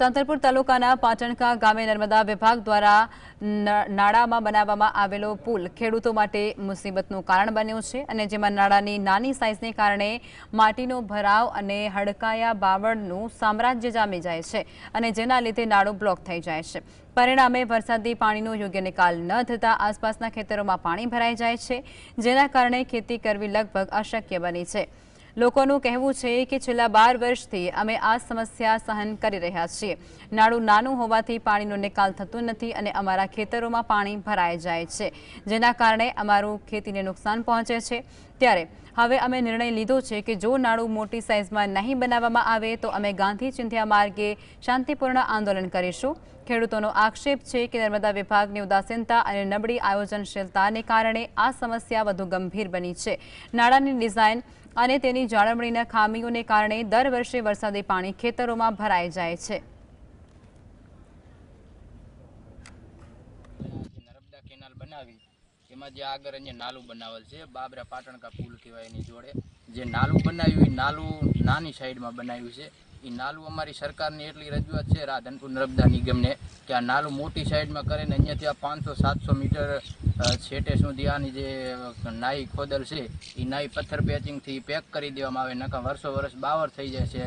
સાંતલપુર તાલુકાના પાટણકા ગામે નર્મદા વિભાગ દ્વારા નાળામાં બનાવવામાં આવેલો પુલ ખેડૂતો માટે મુસીબતનું કારણ બન્યો છે અને જેમાં નાળાની નાની સાઇઝને કારણે માટીનો ભરાવ અને હડકાયા બાવળનું સામ્રાજ્ય જામી જાય છે અને જેના લીધે નાળો બ્લોક થઈ જાય છે. પરિણામે વરસાદી પાણીનો યોગ્ય નિકાલ ન થતાં આસપાસના ખેતરોમાં પાણી ભરાઈ જાય છે, જેના કારણે ખેતી કરવી લગભગ અશક્ય બની છે. લોકોનું કહેવું છે કે છેલ્લા બાર વર્ષથી અમે આ સમસ્યા સહન કરી રહ્યા છીએ. નાળું નાનું હોવાથી પાણીનો નિકાલ થતો નથી અને અમારા ખેતરોમાં પાણી ભરાઈ જાય છે, જેના કારણે અમારું ખેતીને નુકસાન પહોંચે છે. ત્યારે હવે અમે નિર્ણય લીધો છે કે જો નાણું મોટી સાઇઝમાં નહીં બનાવવામાં આવે તો અમે ગાંધી ચિંધ્યા માર્ગે શાંતિપૂર્ણ આંદોલન કરીશું. ખેડૂતોનો આક્ષેપ છે કે નર્મદા વિભાગની ઉદાસીનતા અને નબળી આયોજનશીલતાને કારણે આ સમસ્યા વધુ ગંભીર બની છે. નાણાંની ડિઝાઇન અને તેની જાળવણીના ખામીઓને કારણે દર વર્ષે વરસાદી પાણી ખેતરોમાં ભરાઈ જાય છે. બનાવી એમાં જે આગળ અહીંયા નાલું બનાવેલ છે, બાબરા પાટણકા પુલ કહેવાય એની જોડે. જે નાલું બનાવ્યું, એ નાલું નાની સાઈડમાં બનાવ્યું છે. એ નાલું અમારી સરકારની એટલી રજૂઆત છે રાધનપુર નર્મદા નિગમને, કે આ નાલું મોટી સાઈડમાં કરીને અહીંયાથી આ પાંચસો, સાતસો મીટર છેટે સુધી આની જે નાઈ ખોદલ છે એ નાઈ પથ્થર પેચિંગથી પેક કરી દેવામાં આવે નકા વર્ષો વર્ષ બાવર થઈ જાય છે.